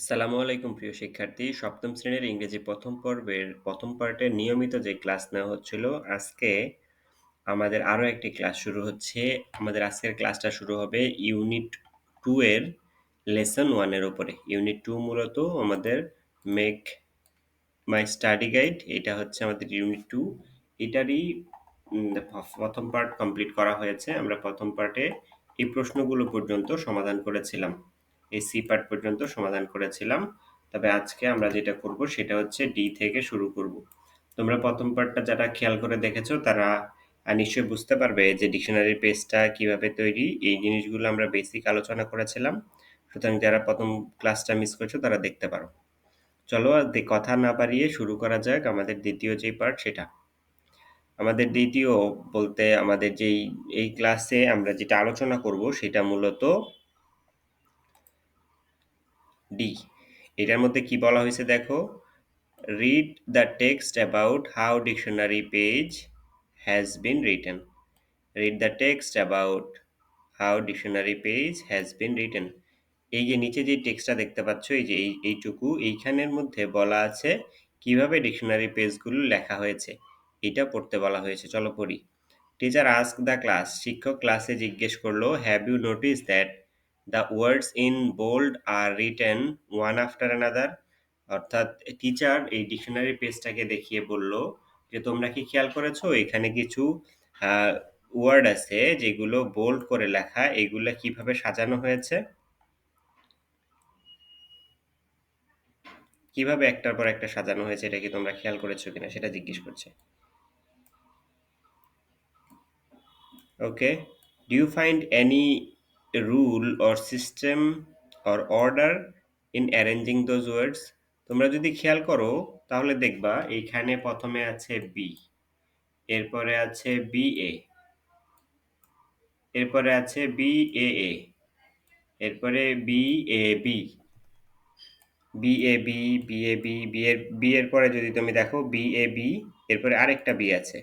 আসসালামু আলাইকুম প্রিয় শিক্ষার্থী। সপ্তম শ্রেণির ইংরেজি প্রথম পর্বের প্রথম পার্টে নিয়মিত যে ক্লাস নেওয়া হচ্ছিল, আজকে আমাদের আরও একটি ক্লাস শুরু হচ্ছে। আমাদের আজকের ক্লাসটা শুরু হবে ইউনিট টু এর লেসন 1 এর উপরে। ইউনিট টু মূলত আমাদের মেক মাই স্টাডি গাইড এটা হচ্ছে আমাদের ইউনিট টু এটারই প্রথম পার্ট কমপ্লিট করা হয়েছে। আমরা প্রথম পার্টে এই প্রশ্নগুলো পর্যন্ত সমাধান করেছিলাম। এই সি পার্ট পর্যন্ত সমাধান করেছিলাম। তবে আজকে আমরা যেটা করব সেটা হচ্ছে ডি থেকে শুরু করব। তোমরা প্রথম পার্টটা যারা খেয়াল করে দেখেছ, তারা নিশ্চয়ই বুঝতে পারবে যে ডিকশনারি পেজটা কীভাবে তৈরি এই জিনিসগুলো আমরা বেসিক আলোচনা করেছিলাম। সুতরাং যারা প্রথম ক্লাসটা মিস করেছ, তারা দেখতে পারো। চলো কথা না বাড়িয়ে শুরু করা যাক আমাদের দ্বিতীয় যে পার্ট সেটা। আমাদের দ্বিতীয় বলতে আমাদের যেই এই ক্লাসে আমরা যেটা আলোচনা করব, সেটা মূলত ডি এটার মধ্যে কি বলা হয়েছে দেখো? Read the text about how dictionary page has been written read the text about how dictionary page has been written এই যে নিচে যে টেক্সটটা দেখতে পাচ্ছ, এই যে এই, এইটুকু, এইখানের মধ্যে বলা আছে কীভাবে ডিকশনারি পেজগুলো লেখা হয়েছে। এটা পড়তে বলা হয়েছে, চলো পড়ি। টিচার আস্ক দ্য ক্লাস শিক্ষক ক্লাসে জিজ্ঞেস করল have you notice that the words in bold are written one after another অর্থাৎ টিচার এই ডিকশনারি পেজটাকে দেখিয়ে বলল যে, তোমরা কি খেয়াল করেছ? এখানে কিছু ওয়ার্ড আছে যেগুলো বোল্ড করে লেখা। এগুলো কীভাবে সাজানো হয়েছে? কীভাবে একটার পর একটা সাজানো হয়েছে? এটা কি তোমরা খেয়াল করেছ কিনা? সেটা জিজ্ঞেস করছে। Okay do you find any rule or system or order in arranging those words তোমরা যদি খেয়াল করো, তাহলে দেখবা এইখানে প্রথমে আছে বি এরপরে আছে বি এ এরপরে আছে বি এ এ এরপরে B A B B A B B A B B এর বি এর পরে যদি তুমি দেখো বি এ বি এরপরে আরেকটা বি আছে।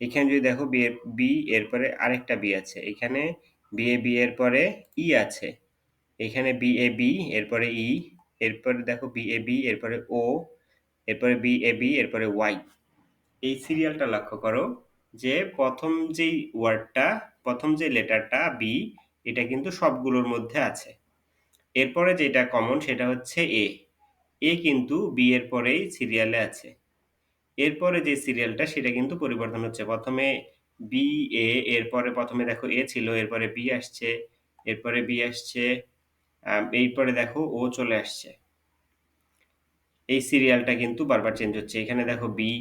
এখানে যদি দেখো বি বি এরপরে আরেকটা বি আছে। এখানে বি এ বি এর পরে ই আছে। এখানে বি এ বি এরপরে ই এরপরে দেখো বি এ বি এরপরে ও এরপরে বি এ বি এরপরে ওয়াই এই সিরিয়ালটা লক্ষ্য করো যে প্রথম যেই ওয়ার্ডটা, প্রথম যে লেটারটা বি এটা কিন্তু সবগুলোর মধ্যে আছে। এরপরে যেটা কমন সেটা হচ্ছে এ এ কিন্তু বি এর পরেই সিরিয়ালে আছে। এরপরে যে সিরিয়ালটা সেটা কিন্তু পরিবর্তন হচ্ছে। প্রথমে বি এ এরপরে প্রথমে দেখো এ ছিল, এরপরে বি আসছে, এরপরে বি আসছে এরপরে দেখো ও চলে আসছে। এই সিরিয়ালটা কিন্তু বারবার চেঞ্জ হচ্ছে। এখানে দেখো বি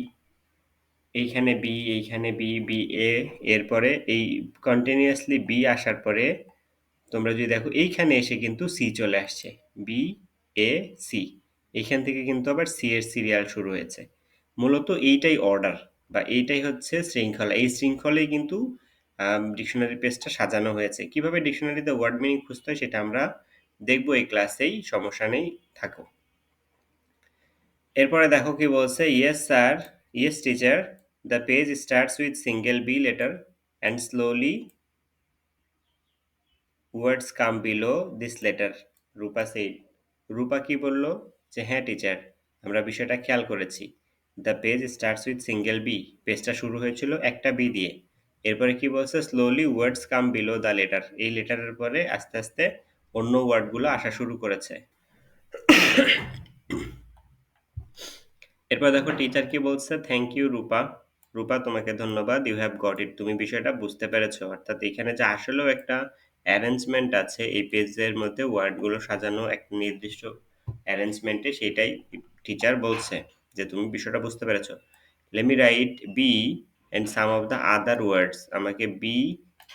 এইখানে বি এইখানে বি বি এ এরপরে এই কন্টিনিউয়াসলি বি আসার পরে তোমরা যদি দেখো এইখানে এসে কিন্তু সি চলে আসছে। বি এ সি এইখান থেকে কিন্তু আবার সি এর সিরিয়াল শুরু হয়েছে। মূলত এইটাই অর্ডার বা এইটাই হচ্ছে শৃঙ্খলা। এই শৃঙ্খলেই কিন্তু ডিকশনারি পেজটা সাজানো হয়েছে। কীভাবে ডিকশনারিতে ওয়ার্ড মিনিং খুঁজতে হয় সেটা আমরা দেখব এই ক্লাসেই সমস্যা নেই, থাকো। এরপরে দেখো কি বলছে yes sir yes teacher the page starts with single B letter and slowly words come below this letter Rupa said Rupa কি বলল? যে হ্যাঁ টিচার আমরা বিষয়টা খেয়াল করেছি। The page starts with single B পেজটা শুরু হয়েছিল একটা বি দিয়ে। এরপরে কি বলছে? Slowly words come below the letter এই লেটারের পরে আস্তে আস্তে অন্য ওয়ার্ডগুলো আসা শুরু করেছে। এরপর দেখো টিচার কি বলছে? থ্যাংক ইউ রূপা। রূপা, তোমাকে ধন্যবাদ। ইউ হ্যাভ গট ইট তুমি বিষয়টা বুঝতে পেরেছ। অর্থাৎ এখানে যে আসলেও একটা অ্যারেঞ্জমেন্ট আছে, এই পেজের মধ্যে ওয়ার্ডগুলো সাজানো একটা নির্দিষ্ট অ্যারেঞ্জমেন্টে সেটাই টিচার বলছে। যে তুমি বিষয়টা বুঝতে পেরেছ। Let me write B and some of the other words আমাকে বি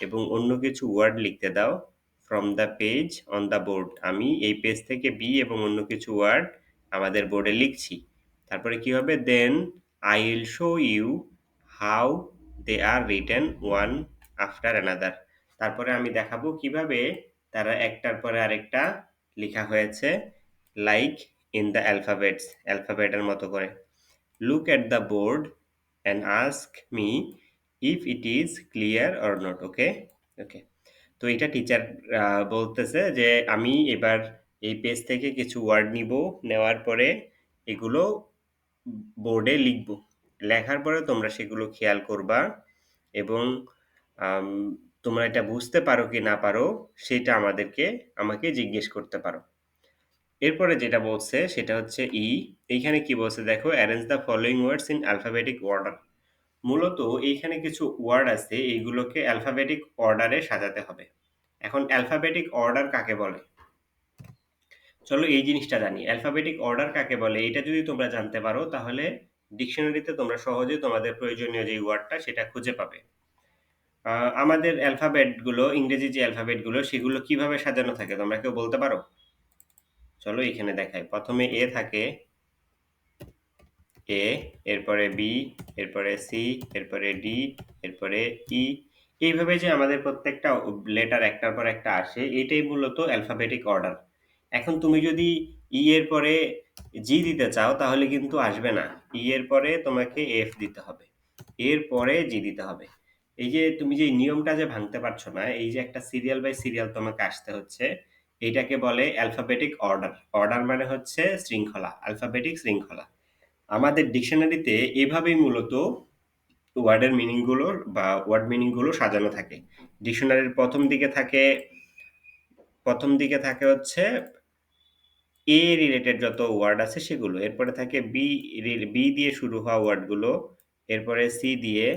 এবং অন্য কিছু ওয়ার্ড লিখতে দাও from the page on the board আমি এই পেজ থেকে বি এবং অন্য কিছু ওয়ার্ড আমাদের বোর্ডে লিখছি। তারপরে কি হবে? Then I will show you how they are written one after another তারপরে আমি দেখাবো কীভাবে তারা একটার পরে আরেকটা লেখা হয়েছে। লাইক ইন দ্য অ্যালফাবেটস অ্যালফাবেটের মতো করে। Look at the board and ask me if it is clear or not okay okay তো এটা টিচার বলতেছে যে আমি এবার এই পেজ থেকে কিছু ওয়ার্ড নিব, নেওয়ার পরে এগুলো বোর্ডে লিখব। লেখার পরে তোমরা সেগুলো খেয়াল করবা এবং তোমরা এটা বুঝতে পারো কি না পারো, সেটা আমাদেরকে, আমাকে জিজ্ঞেস করতে পারো। এরপরে যেটা বলছে সেটা হচ্ছে ই, এইখানে কি বলছে দেখো arrange the following words in alphabetic order মূলত এইখানে কিছু ওয়ার্ড আছে, এইগুলোকে অ্যালফাবেটিক অর্ডারে সাজাতে হবে। এখন অ্যালফাবেটিক অর্ডার কাকে বলে? চলো এই জিনিসটা জানি। অ্যালফাবেটিক অর্ডার কাকে বলে? এটা যদি তোমরা জানতে পারো, তাহলে ডিকশনারিতে তোমরা সহজে তোমাদের প্রয়োজনীয় যে ওয়ার্ডটা সেটা খুঁজে পাবে। আমাদের অ্যালফাবেটগুলো, ইংরেজি যে অ্যালফাবেটগুলো, সেগুলো কীভাবে সাজানো থাকে, তোমরা কেউ বলতে পারো? চলো এখানে দেখাই। প্রথমে এ থাকে, এ, এরপরে বি, এরপরে সি, এরপরে ডি, এরপরে ই। এইভাবে যে আমাদের প্রত্যেকটা লেটার একটার পর একটা আসে, এটাই মূলত অ্যালফাবেটিক অর্ডার এখন তুমি যদি ই এর পরে জি দিতে চাও, তাহলে কিন্তু আসবে না। ই এর পরে তোমাকে এফ দিতে হবে। এর পরে জি দিতে হবে। এই যে তুমি যে নিয়মটা যে ভাঙতে পারছ না, এই যে একটা সিরিয়াল বাই সিরিয়াল তোমাকে আসতে হচ্ছে এইটাকে বলে অ্যালফাবেটিক অর্ডার অর্ডার মানে হচ্ছে শৃঙ্খলা অ্যালফাবেটিক শৃঙ্খলা। আমাদের ডিকশনারিতে এভাবেই মূলত ওয়ার্ডের মিনিংগুলো বা ওয়ার্ড মিনিংগুলো সাজানো থাকে। ডিকশনারির প্রথম দিকে থাকে, প্রথম দিকে থাকে হচ্ছে এ রিলেটেড যত ওয়ার্ড আছে সেগুলো। এরপরে থাকে বি বি দিয়ে শুরু হওয়া ওয়ার্ডগুলো। এরপরে সি দিয়ে,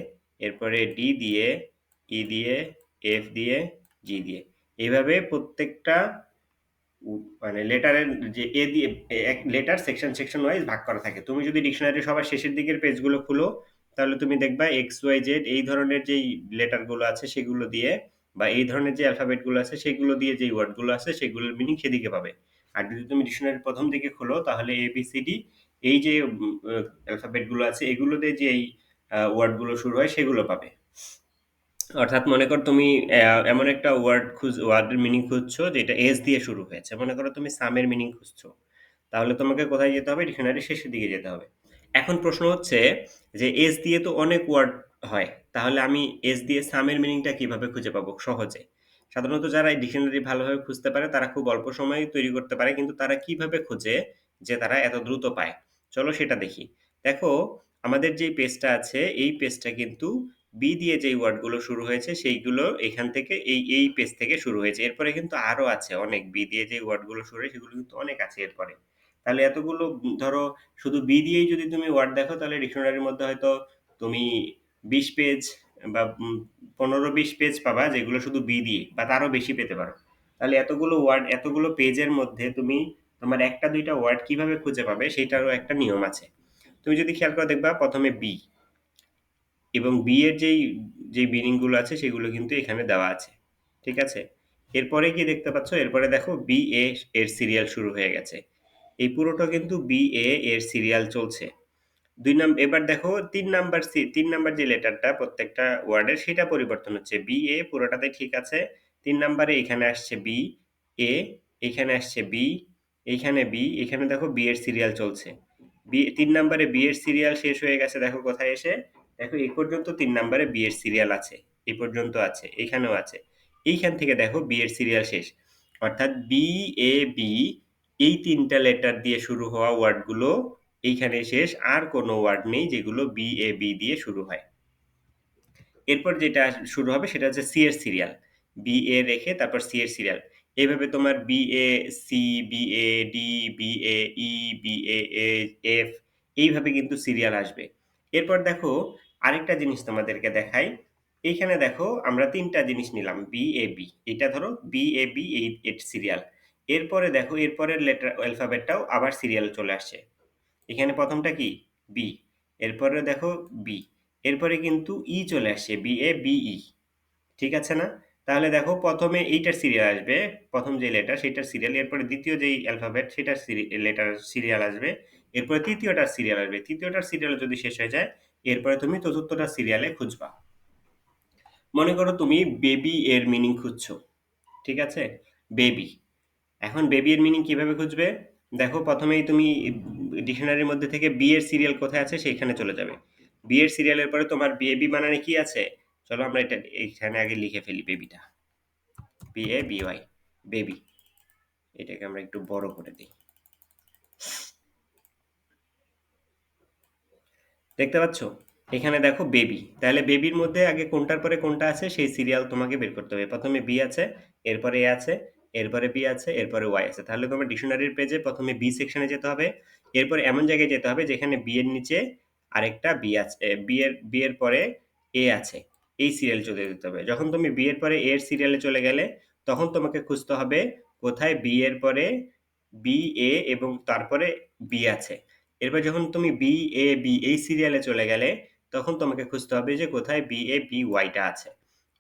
এরপরে ডি দিয়ে ই দিয়ে এফ দিয়ে জি দিয়ে। এইভাবে প্রত্যেকটা মানে লেটারের যে এ দিয়ে এক লেটার সেকশন সেকশন ওয়াইজ ভাগ করা থাকে। তুমি যদি ডিকশনারি সবার শেষের দিকের পেজগুলো খুলো, তাহলে তুমি দেখবা এক্স ওয়াই জেড এই ধরনের যেই লেটারগুলো আছে সেগুলো দিয়ে বা এই ধরনের যে অ্যালফাবেটগুলো আছে সেগুলো দিয়ে যেই ওয়ার্ডগুলো আছে সেগুলোর মিনিং সেদিকে পাবে। আর যদি তুমি ডিকশনারির প্রথম দিকে খোলো, তাহলে এ বি সি ডি এই যে অ্যালফাবেটগুলো আছে এগুলো দিয়ে যে এই ওয়ার্ডগুলো শুরু হয় সেগুলো পাবে। অর্থাৎ মনে করো তুমি আহ, এমন একটা ওয়ার্ড খুঁজ ওয়ার্ডের মিনিং খুঁজছো যেটা এস দিয়ে শুরু হয়েছে। মনে করো তুমি সামের মিনিং খুঁজছো। তাহলে তোমাকে কোথায় যেতে হবে? ডিকশনারি শেষের দিকে যেতে হবে। এখন প্রশ্ন হচ্ছে যে এস দিয়ে তো অনেক ওয়ার্ড হয় তাহলে আমি এস দিয়ে সামের মিনিংটা কীভাবে খুঁজে পাবো সহজে? সাধারণত যারা এই ডিকশনারি ভালোভাবে খুঁজতে পারে তারা খুব অল্প সময়ে তৈরি করতে পারে কিন্তু তারা কীভাবে খুঁজে যে তারা এত দ্রুত পায়? চলো সেটা দেখি। দেখো আমাদের যে পেজটা আছে এই পেজটা কিন্তু বি দিয়ে যেই ওয়ার্ডগুলো শুরু হয়েছে, সেইগুলো এখান থেকে এই এই পেজ থেকে শুরু হয়েছে। এরপরে কিন্তু আরও আছে অনেক। বি দিয়ে যে ওয়ার্ডগুলো শুরু হয় সেগুলো কিন্তু অনেক আছে এরপরে। তাহলে এতগুলো, ধরো, শুধু বি দিয়েই যদি তুমি ওয়ার্ড দেখো, তাহলে ডিকশনারির মধ্যে হয়তো তুমি বিশ পেজ বা পনেরো বিশ পেজ পাবা, যেগুলো শুধু বি দিয়ে, বা তারও বেশি পেতে পারো। তাহলে এতগুলো ওয়ার্ড এতগুলো পেজের মধ্যে তুমি তোমার একটা দুইটা ওয়ার্ড কীভাবে খুঁজে পাবে, সেটারও একটা নিয়ম আছে। তুমি যদি খেয়াল করে দেখবা, প্রথমে বি এবং বি এর যেই যেই মিনিংগুলো আছে সেগুলো কিন্তু এখানে দেওয়া আছে। ঠিক আছে? এরপরে কি দেখতে পাচ্ছ? এরপরে দেখো বি এ এর সিরিয়াল শুরু হয়ে গেছে। এই পুরোটা কিন্তু বি এ এর সিরিয়াল চলছে। দুই নাম্বার এবার দেখো তিন নাম্বার তিন নাম্বার যে লেটারটা প্রত্যেকটা ওয়ার্ডের সেটা পরিবর্তন হচ্ছে। বি এ পুরোটাতে ঠিক আছে। তিন নাম্বারে এখানে আসছে বি এ এখানে আসছে বি এইখানে বি এখানে দেখো বি এর সিরিয়াল চলছে। বি তিন নাম্বারে বি এর সিরিয়াল শেষ হয়ে গেছে, দেখো কোথায় এসে? দেখো, এই পর্যন্ত তিন নাম্বারে বি এর সিরিয়াল আছে, এই পর্যন্ত আছে, এখানেও আছে। এইখান থেকে দেখো বি এর সিরিয়াল শেষ। অর্থাৎ বি এ বি এই তিনটা লেটার দিয়ে শুরু হওয়া ওয়ার্ডগুলো এইখানে শেষ, আর কোনো ওয়ার্ড নেই যেগুলো বি এ বি দিয়ে শুরু হয়। এরপর যেটা শুরু হবে সেটা হচ্ছে সি এর সিরিয়াল বি এ রেখে তারপর সি এর সিরিয়াল এইভাবে তোমার B A C B A D B A E B A F এইভাবে কিন্তু সিরিয়াল আসবে। এরপর দেখো আরেকটা জিনিস তোমাদেরকে দেখাই। এইখানে দেখো আমরা তিনটা জিনিস নিলাম বি এ বি এটা ধরো বি এ বি এই সিরিয়াল এরপরে দেখো এরপরের লেটার অ্যালফাবেটটাও আবার সিরিয়াল চলে আসছে। এখানে প্রথমটা কি? বি এরপরে দেখো বি এরপরে কিন্তু ই চলে আসছে বি এ বি ই ঠিক আছে না? তাহলে দেখো প্রথমে এইটার সিরিয়াল আসবে, প্রথম যে লেটার সেটার সিরিয়াল এরপরে দ্বিতীয় যেই অ্যালফাবেট সেটার লেটার সিরিয়াল আসবে। এরপরে তৃতীয়টার সিরিয়াল আসবে। তৃতীয়টার সিরিয়াল যদি শেষ হয়ে যায় এরপরে তুমি চতুর্থটা সিরিয়ালে খুঁজবা। মনে করো তুমি বেবি এর মিনিং খুঁজছো, ঠিক আছে? বেবি এখন বেবি এর মিনিং কীভাবে খুঁজবে? দেখো, প্রথমেই তুমি ডিকশনারির মধ্যে থেকে বি এর সিরিয়াল কোথায় আছে সেইখানে চলে যাবে। বি এর সিরিয়ালের পরে তোমার বেবি বানানে কি আছে? চলো আমরা এটা এখানে আগে লিখে ফেলি বেবিটা B A B Y baby এটাকে আমরা একটু বড় করে দিই। দেখতে পাচ্ছ? এখানে দেখো বেবি তাহলে বেবির মধ্যে আগে কোনটার পরে কোনটা আছে? সেই সিরিয়াল তোমাকে বের করতে হবে। প্রথমে বি আছে, এরপরে এ আছে, এরপরে বি আছে, এরপরে ওয়াই আছে। তাহলে তোমার ডিকশনারির পেজে প্রথমে বি সেকশনে যেতে হবে। এরপর এমন জায়গায় যেতে হবে যেখানে বি এর নিচে আরেকটা বি আছে বি এর বি এর পরে এ আছে। এই সিরিয়াল চলে যেতে হবে। যখন তুমি বি এর পরে এর সিরিয়ালে চলে গেলে, তখন তোমাকে খুঁজতে হবে কোথায় বি এর পরে বি এ এবং তারপরে বি আছে। এরপর যখন তুমি বি এ বি এই সিরিয়ালে চলে গেলে, তখন তোমাকে খুঁজতে হবে যে কোথায় বি এ বি ওয়াইটা আছে।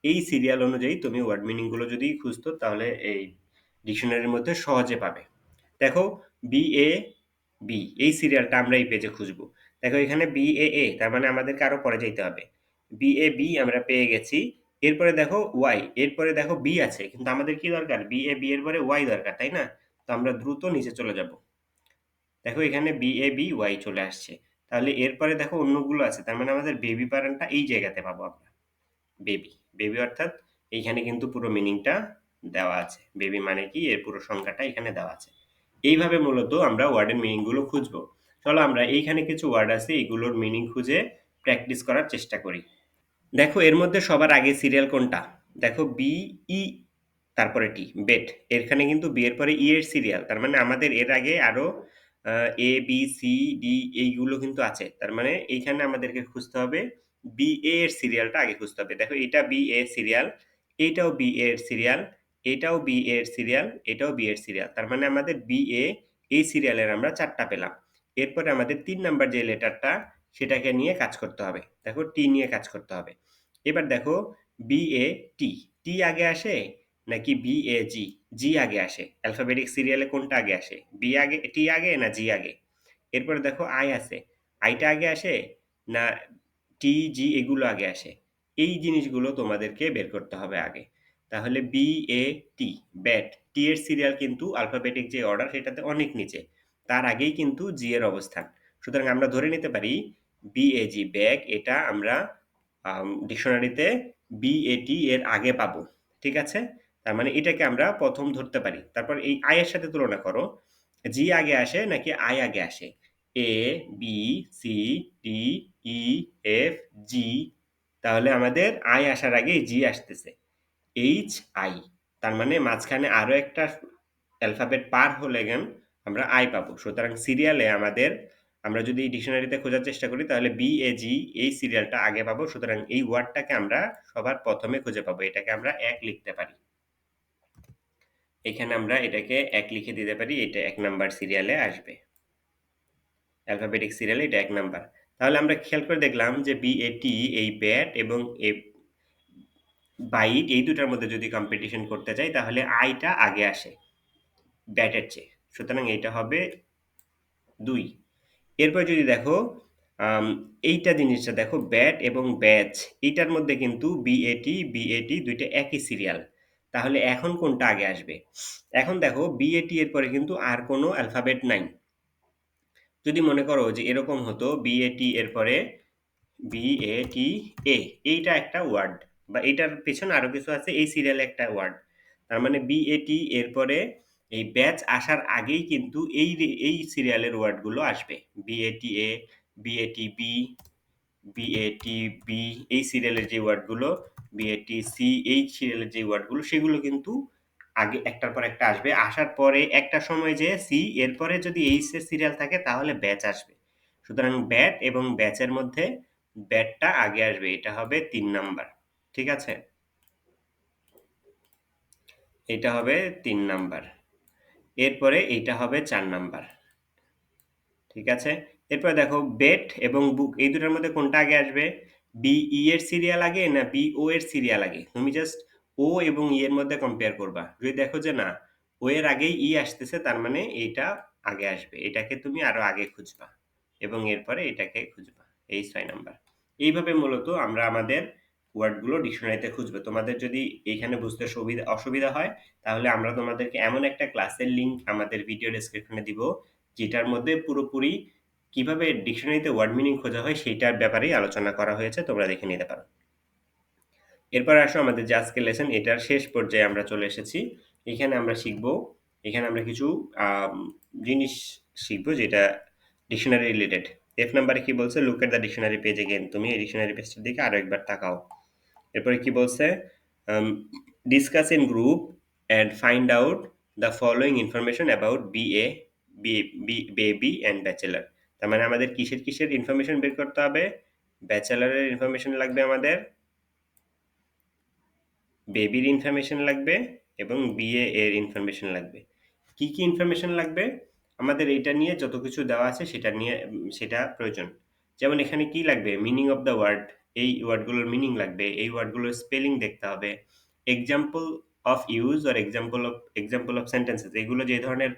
এই সিরিয়াল অনুযায়ী তুমি ওয়ার্ড মিনিংগুলো যদি খুঁজতো, তাহলে এই ডিকশনারির মধ্যে সহজে পাবে। দেখো বি এ বি এই সিরিয়ালটা আমরা এই পেজে খুঁজবো। দেখো, এখানে বি এ এ তার মানে আমাদেরকে আরও পরে যাইতে হবে। বি এ বি আমরা পেয়ে গেছি। এরপরে দেখো ওয়াই এরপরে দেখো বি আছে, কিন্তু আমাদের কি দরকার? বি এ বি এর পরে ওয়াই দরকার, তাই না? তো আমরা দ্রুত নিচে চলে যাব। দেখো এখানে বি এ বি ওয়াই চলে আসছে। তাহলে এরপরে দেখো অন্যগুলো আছে, তার মানে আমাদের বেবি প্যারেন্টটা এই জায়গাতে পাবো আমরা। বেবি বেবি অর্থাৎ এইখানে কিন্তু পুরো মিনিংটা দেওয়া আছে। বেবি মানে কি? এর পুরো সংখ্যাটা এখানে দেওয়া আছে। এইভাবে মূলত আমরা ওয়ার্ডের মিনিংগুলো খুঁজবো। চলো আমরা এইখানে কিছু ওয়ার্ড আছে, এগুলোর মিনিং খুঁজে প্র্যাকটিস করার চেষ্টা করি। দেখো এর মধ্যে সবার আগে সিরিয়াল কোনটা? দেখো বি ই তারপরে টি বেট এখানে কিন্তু বি এর পরে ই এর সিরিয়াল তার মানে আমাদের এর আগে আরও এ বি সি ডি এইগুলো কিন্তু আছে। তার মানে এইখানে আমাদেরকে খুঁজতে হবে বি এ এর সিরিয়ালটা আগে খুঁজতে হবে। দেখো, এটা বি এ সিরিয়াল এইটাও বি এর সিরিয়াল এটাও বি এর সিরিয়াল এটাও বি এর সিরিয়াল তার মানে আমাদের বি এ এই সিরিয়ালের আমরা চারটা পেলাম। এরপরে আমাদের তিন নাম্বার যে লেটারটা, সেটাকে নিয়ে কাজ করতে হবে। দেখো টি নিয়ে কাজ করতে হবে। এবার দেখো বি এ টি টি আগে আসে নাকি বি এ জি জি আগে আসে। অ্যালফাবেটিক সিরিয়ালে কোনটা আগে আসে? বি আগে টি আগে না জি আগে? এরপরে দেখো আই আছে। আইটা আগে আসে না টি জি এগুলো আগে আসে? এই জিনিসগুলো তোমাদেরকে বের করতে হবে আগে। তাহলে বি এ টি ব্যাট টি এর সিরিয়াল কিন্তু আলফাবেটিক যে অর্ডার সেটাতে অনেক নিচে। তার আগেই কিন্তু জি এর অবস্থান। সুতরাং আমরা ধরে নিতে পারি বি এ জি ব্যাগ এটা আমরা ডিকশনারিতে বি এ টি এর আগে পাবো। ঠিক আছে? তার মানে এটাকে আমরা প্রথম ধরতে পারি। তারপর এই আই এর সাথে তুলনা করো। জি আগে আসে নাকি আই আগে আসে? A B C D E F G তাহলে আমাদের আই আসার আগে জি আসতেছে। এইচ আই তার মানে মাঝখানে আরও একটা অ্যালফাবেট পার হলে গেন আমরা আই পাবো। সুতরাং সিরিয়ালে আমাদের, আমরা যদি ডিকশনারিতে খোঁজার চেষ্টা করি, তাহলে বি এ জি এই সিরিয়ালটা আগে পাবো। সুতরাং এই ওয়ার্ডটাকে আমরা সবার প্রথমে খুঁজে পাবো। এটাকে আমরা এক লিখতে পারি। এখানে আমরা এটাকে এক লিখে দিতে পারি, এটা এক নাম্বার সিরিয়ালে আসবে। অ্যালফাবেটিক সিরিয়ালে এটা এক নাম্বার। তাহলে আমরা খেয়াল করে দেখলাম যে বি এ টি এই ব্যাট এবং এ বাইট এই দুটার মধ্যে যদি কম্পিটিশন করতে চাই, তাহলে আইটা আগে আসে ব্যাটের চেয়ে। সুতরাং এইটা হবে দুই। এরপর যদি দেখো এইটা জিনিসটা দেখো ব্যাট এবং ব্যাচ এইটার মধ্যে কিন্তু বিএটি বিএটি দুইটা একই সিরিয়াল তাহলে এখন কোনটা আগে আসবে? এখন দেখো বিএটি এর পরে কিন্তু আর কোনো অ্যালফাবেট নাই। যদি মনে করো যে এরকম হতো বিএটি এর পরে বিএটি এ এইটা একটা ওয়ার্ড বা এইটার পেছনে আরও কিছু আছে, এই সিরিয়াল একটা ওয়ার্ড তার মানে বিএটি এর পরে এই ব্যাচ আসার আগেই কিন্তু এই এই সিরিয়ালের ওয়ার্ডগুলো আসবে। BAT A BAT B BAT B এই সিরিয়ালের যে ওয়ার্ডগুলো বিএটি সি এই সিরিয়ালের যে ওয়ার্ডগুলো সেগুলো কিন্তু আগে একটার পর একটা আসবে। আসার পরে একটা সময় যে সি এরপরে যদি এইচ এর সিরিয়াল থাকে তাহলে ব্যাচ আসবে। সুতরাং ব্যাট এবং ব্যাচের মধ্যে ব্যাটটা আগে আসবে। এটা হবে তিন নাম্বার। ঠিক আছে? এটা হবে তিন নাম্বার। এরপরে এইটা হবে চার নাম্বার। ঠিক আছে? এরপরে দেখো বেট এবং বুক এই দুটার মধ্যে কোনটা আগে আসবে? বি ই এর সিরিয়াল আগে না বি ও এর সিরিয়াল আগে? তুমি জাস্ট ও এবং ই এর মধ্যে কম্পেয়ার করবা। যদি দেখো যে না ও এর আগেই ই আসতেছে, তার মানে এইটা আগে আসবে। এটাকে তুমি আরও আগে খুঁজবা এবং এরপরে এটাকে খুঁজবা। এই ছয় নাম্বার। এইভাবে মূলত আমরা আমাদের ওয়ার্ডগুলো ডিকশনারিতে খুঁজবে। তোমাদের যদি এখানে বুঝতে সুবিধা, অসুবিধা হয়, তাহলে আমরা তোমাদেরকে এমন একটা ক্লাসের লিংক আমাদের ভিডিও ডেসক্রিপশনে দিব, যেটার মধ্যে পুরোপুরি কীভাবে ডিকশনারিতে ওয়ার্ড মিনিং খোঁজা হয় সেইটার ব্যাপারেই আলোচনা করা হয়েছে তোমরা দেখে নিতে পারো এরপর আসো আমাদের যে আজকের লেসন এটার শেষ পর্যায়ে আমরা চলে এসেছি এখানে আমরা শিখব এখানে আমরা কিছু জিনিস শিখব যেটা ডিকশনারি রিলেটেড। F নাম্বারে কি বলছে? Look at the dictionary page again. তুমি এই ডিকশনারি পেজটার দিকে আরও একবার তাকাও। এরপরে কি বলছে? Discuss in group and find out the following information about BA, B B baby and bachelor. তার মানে আমাদের কিসের, কিসের ইনফরমেশন বের করতে হবে? ব্যাচেলরের ইনফরমেশন লাগবে আমাদের বেবির ইনফরমেশন লাগবে এবং বিএ এর ইনফরমেশন লাগবে। কি, কি ইনফরমেশন লাগবে? আমাদের এইটা নিয়ে যত কিছু দেওয়া আছে সেটা নিয়ে সেটা প্রয়োজন। যেমন এখানে কি লাগবে? মিনিং অফ দ্য ওয়ার্ড এই ওয়ার্ডগুলোর মিনিং লাগবে। এই ওয়ার্ডগুলোর স্পেলিং দেখতে হবে। Example of use or example of example of sentences এগুলো যে ধরনের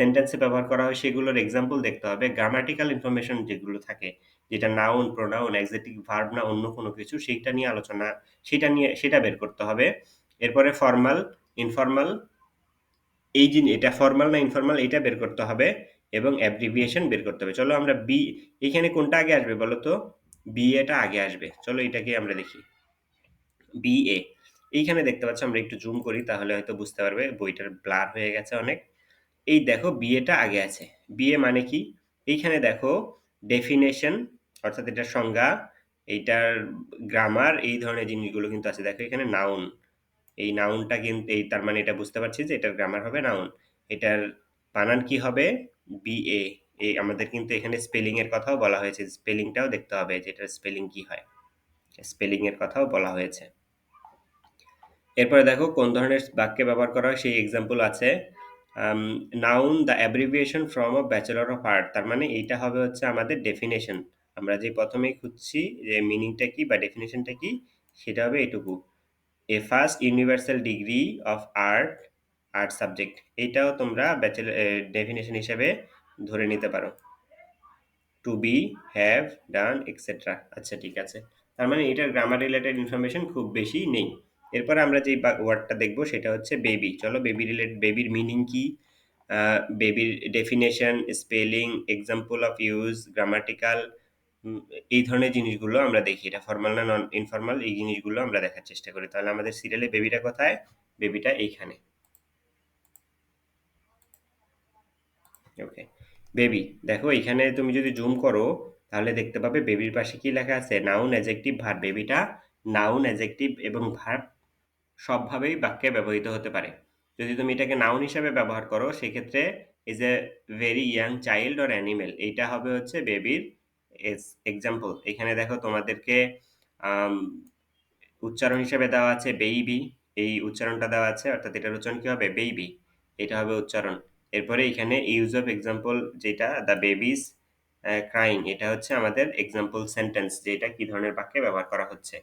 সেন্টেন্সে ব্যবহার করা হয় সেগুলোর এক্সাম্পল দেখতে হবে। গ্রামাটিক্যাল ইনফরমেশন যেগুলো থাকে যেটা নাউন, প্রোনাউন, অ্যাডজেক্টিভ, ভার্ব না অন্য কোনো কিছু সেইটা নিয়ে আলোচনা সেটা নিয়ে সেটা বের করতে হবে। এরপরে ফর্মাল ইনফরমাল এই জিনি এটা ফর্মাল না ইনফরমাল এটা বের করতে হবে এবং অ্যাব্রিভিয়েশন বের করতে হবে। চলো আমরা বি এখানে কোনটা আগে আসবে বলো তো? বি এটা আগে আসবে। চলো এটাকে আমরা দেখি। BA এইখানে দেখতে পাচ্ছ আমরা একটু জুম করি তাহলে হয়তো বুঝতে পারবে বইটার ব্লার হয়ে গেছে অনেক। এই দেখো BA টা আগে আছে। BA মানে কি? এইখানে দেখো ডেফিনেশন অর্থাৎ এটার সংজ্ঞা, এইটার গ্রামার এই ধরনের জিনিসগুলো কিন্তু আছে। দেখো এখানে নাউন। এই নাউনটা কিন্তু এই তার মানে এটা বুঝতে পারছি যে এটার গ্রামার হবে নাউন। এটার বানান কি হবে? BA এই আমাদের কিন্তু এখানে স্পেলিং এর কথাও বলা হয়েছে। স্পেলিংটাও দেখতে হবে যে এটার স্পেলিং কি হয়। স্পেলিং এর কথাও বলা হয়েছে। এরপরে দেখো কোন ধরনের বাক্যে ব্যবহার করা হয় সেই এক্সাম্পল আছে। Noun the abbreviation from a bachelor of art তার মানে এইটা হবে হচ্ছে আমাদের ডেফিনেশন। আমরা যে ১ম এই খুঁজছি যে মিনিংটা কি বা ডেফিনেশনটা কি সেটা হবে এটুকু। A first universal degree of art, art subject এইটাও তোমরা ব্যাচেলর ডেফিনেশন হিসাবে ধরে নিতে পারো। To be, have, done etcetera আচ্ছা ঠিক আছে। তার মানে এটার গ্রামার রিলেটেড ইনফরমেশন খুব বেশি নেই। এরপরে আমরা যেই ওয়ার্ডটা দেখব সেটা হচ্ছে বেবি। চলো বেবি রিলেট বেবির মিনিং কি? বেবির definition, spelling, example of use, grammatical এই ধরনের জিনিসগুলো আমরা দেখি। এটা ফর্মাল না নন ইনফর্মাল এই জিনিসগুলো আমরা দেখার চেষ্টা করি। তাহলে আমাদের সিরিয়ালে বেবিটা কোথায়? বেবিটা এইখানে। ওকে। বেবি দেখো এখানে তুমি যদি জুম করো তাহলে দেখতে পাবে বেবির পাশে কি লেখা আছে? Noun, adjective, verb. বেবিটা নাউন, অ্যাডজেক্টিভ এবং ভার্ব সবভাবেই বাক্যে ব্যবহৃত হতে পারে। যদি তুমি এটাকে নাউন হিসাবে ব্যবহার করো, সেক্ষেত্রে is a very young child or animal এইটা হবে হচ্ছে বেবির এস এক্সাম্পল। এখানে দেখো তোমাদেরকে উচ্চারণ হিসেবে দেওয়া আছে বেইবি এই উচ্চারণটা দেওয়া আছে, অর্থাৎ এটার উচ্চারণ কী হবে? বেইবি এটা হবে উচ্চারণ। এরপরে এখানে ইউজ অফ এক্সাম্পল যেটা দ্য বেবিস ক্রাইং এটা হচ্ছে আমাদের এক্সাম্পল সেন্টেন্স যেটা কি ধরনের বাক্যে ব্যবহার করা হচ্ছে।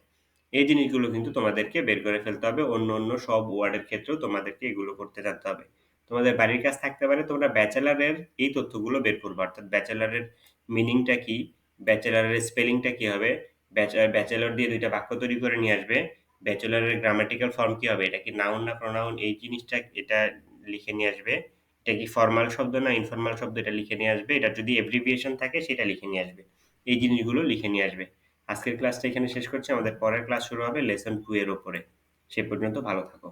এই জিনিসগুলো কিন্তু তোমাদেরকে বের করে ফেলতে হবে। অন্য, অন্য সব ওয়ার্ডের ক্ষেত্রেও তোমাদেরকে এগুলো করতে জানতে হবে। তোমাদের বাড়ির কাজ থাকতে পারে তোমরা ব্যাচেলরের এই তথ্যগুলো বের করবা। অর্থাৎ ব্যাচেলরের মিনিংটা কি? ব্যাচেলরের স্পেলিংটা কি হবে? ব্যাচে ব্যাচেলর দিয়ে দুইটা বাক্য তৈরি করে নিয়ে আসবে। ব্যাচেলরের গ্রামাটিক্যাল ফর্ম কি হবে? এটা কি নাউন না প্রোনাউন এই জিনিসটা এটা লিখে নিয়ে আসবে। এটা কি ফর্মাল শব্দ না ইনফর্মাল শব্দ এটা লিখে নিয়ে আসবে। এটা যদি অ্যাব্রিভিয়েশন থাকে সেটা লিখে নিয়ে আসবে। এই জিনিসগুলো লিখে নিয়ে আসবে। আজকের ক্লাসটা এখানে শেষ করছি। আমাদের পরের ক্লাস শুরু হবে লেসন টু এর ওপরে সে পর্যন্ত ভালো থাকো।